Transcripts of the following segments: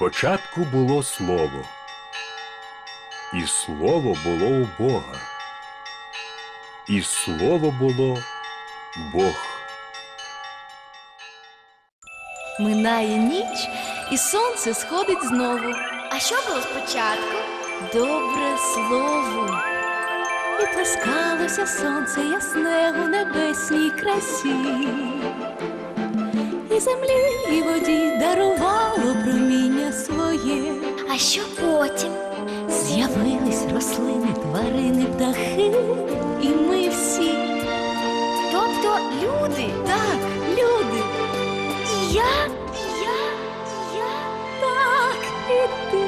Спочатку було слово, і слово було у Бога, і слово було Бог. Минає ніч, і сонце сходить знову. А що було спочатку? Добре слово. І плескалося сонце ясне у небесній красі. І землі, і воді дарувало. А що потім? З'явились рослини, тварини, птахи, і ми всі. Тобто люди. Так, люди, І я, і я, і я. так і ти,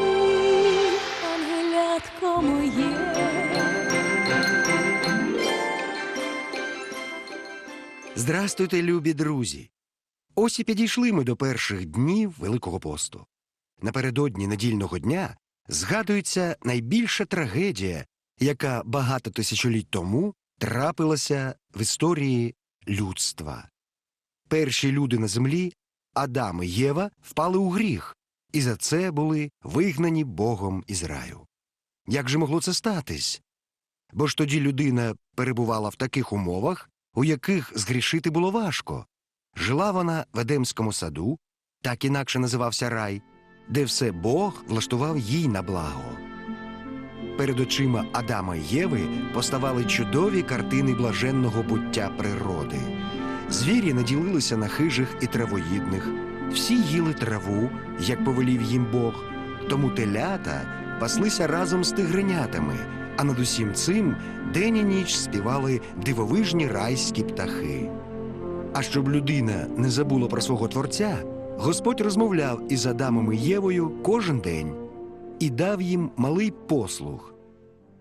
ангелятко моє. Здрастуйте, любі друзі! Ось і підійшли ми до перших днів Великого посту. Напередодні недільного дня згадується найбільша трагедія, яка багато тисячоліть тому трапилася в історії людства. Перші люди на землі, Адам і Єва, впали у гріх, і за це були вигнані Богом із раю. Як же могло це статись? Бо ж тоді людина перебувала в таких умовах, у яких згрішити було важко. Жила вона в Едемському саду, так інакше називався рай, де все Бог влаштував їй на благо. Перед очима Адама і Єви поставали чудові картини блаженного буття природи. Звірі наділилися на хижих і травоїдних, всі їли траву, як повелів їм Бог, тому телята паслися разом з тигренятами, а над усім цим день і ніч співали дивовижні райські птахи. А щоб людина не забула про свого творця, Господь розмовляв із Адамом і Євою кожен день і дав їм малий послух.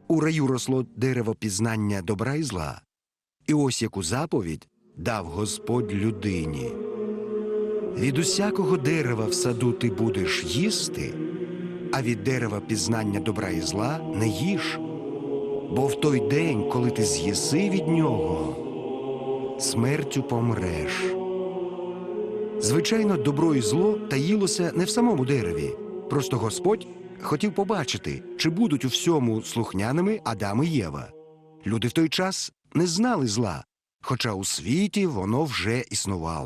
У раю росло дерево пізнання добра і зла. І ось яку заповідь дав Господь людині. Від усякого дерева в саду ти будеш їсти, а від дерева пізнання добра і зла не їж. Бо в той день, коли ти з'їси від нього, смертю помреш. Звичайно, добро і зло таїлося не в самому дереві. Просто Господь хотів побачити, чи будуть у всьому слухняними Адам і Єва. Люди в той час не знали зла, хоча у світі воно вже існувало.